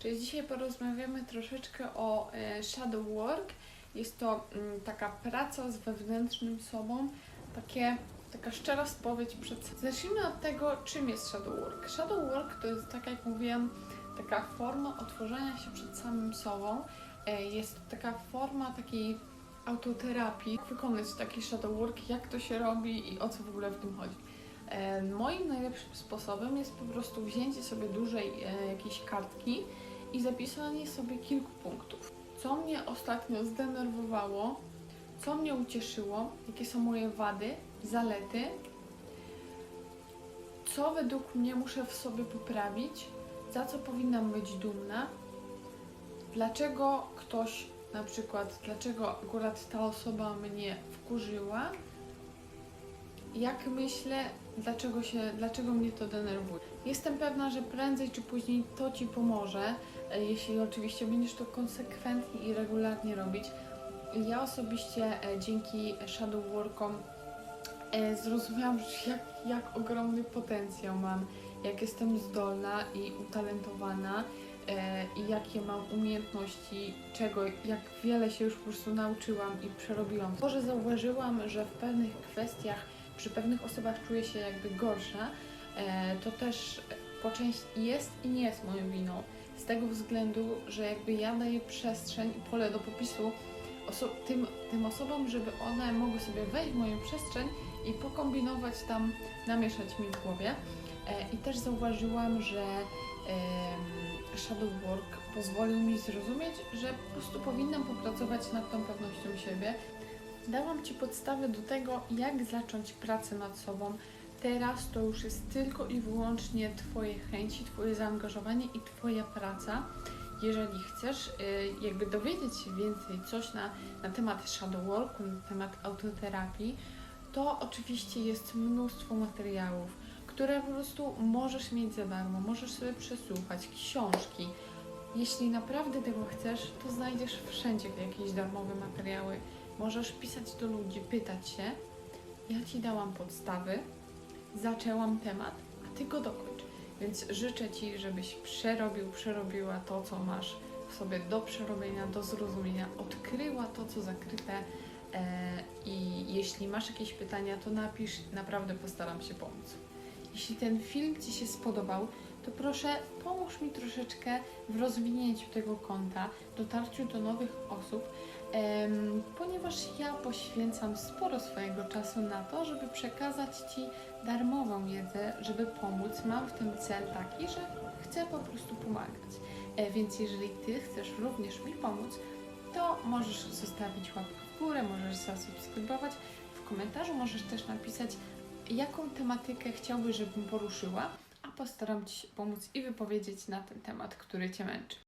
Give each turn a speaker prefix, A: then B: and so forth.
A: Czyli dzisiaj porozmawiamy troszeczkę o e, shadow work. Jest to mm, taka praca z wewnętrznym sobą, takie, taka szczera spowiedź przed Zacznijmy od tego, czym jest shadow work. Shadow work to jest, tak jak mówiłam, taka forma otworzenia się przed samym sobą. E, Jest to taka forma takiej autoterapii. Jak Wykonać taki shadow work, jak to się robi i o co w ogóle w tym chodzi. E, Moim najlepszym sposobem jest po prostu wzięcie sobie dużej jakiejś kartki i zapisanie sobie kilku punktów. Co mnie ostatnio zdenerwowało, co mnie ucieszyło, jakie są moje wady, zalety, co według mnie muszę w sobie poprawić, za co powinnam być dumna, dlaczego ktoś, na przykład, dlaczego akurat ta osoba mnie wkurzyła, jak myślę, dlaczego, się, dlaczego mnie to denerwuje. Jestem pewna, że prędzej czy później to Ci pomoże, e, jeśli oczywiście będziesz to konsekwentnie i regularnie robić. Ja osobiście e, dzięki shadow workom e, zrozumiałam, jak, jak ogromny potencjał mam, jak jestem zdolna i utalentowana i jakie mam umiejętności, czego, jak wiele się już po prostu nauczyłam i przerobiłam. To, że zauważyłam, że w pewnych kwestiach, przy pewnych osobach czuję się jakby gorsza, to też po części jest i nie jest moją winą. Z tego względu, że jakby ja daję przestrzeń i pole do popisu oso- tym, tym osobom, żeby one mogły sobie wejść w moją przestrzeń i pokombinować tam, namieszać mi w głowie. E, I też zauważyłam, że shadow work pozwolił mi zrozumieć, że po prostu powinnam popracować nad tą pewnością siebie. Dałam Ci podstawy do tego, jak zacząć pracę nad sobą. Teraz to już jest tylko i wyłącznie Twoje chęci, Twoje zaangażowanie i Twoja praca. Jeżeli chcesz y, jakby dowiedzieć się więcej coś na, na temat shadow worku, na temat autoterapii, to oczywiście jest mnóstwo materiałów, które po prostu możesz mieć za darmo, możesz sobie przesłuchać, książki. Jeśli naprawdę tego chcesz, to znajdziesz wszędzie jakieś darmowe materiały. Możesz pisać do ludzi, pytać się. Ja Ci dałam podstawy, zaczęłam temat, a Ty go dokończ. Więc życzę Ci, żebyś przerobił, przerobiła to, co masz w sobie do przerobienia, do zrozumienia, odkryła to, co zakryte. E, I jeśli masz jakieś pytania, to napisz, naprawdę postaram się pomóc. Jeśli ten film Ci się spodobał, to proszę pomóż mi troszeczkę w rozwinięciu tego konta, dotarciu do nowych osób, ponieważ ja poświęcam sporo swojego czasu na to, żeby przekazać Ci darmową wiedzę, żeby pomóc. Mam w tym cel taki, że chcę po prostu pomagać. E, więc jeżeli Ty chcesz również mi pomóc, to możesz zostawić łapkę w górę, możesz zasubskrybować. W komentarzu możesz też napisać, jaką tematykę chciałbyś, żebym poruszyła, postaram Ci się pomóc i wypowiedzieć na ten temat, który Cię męczy.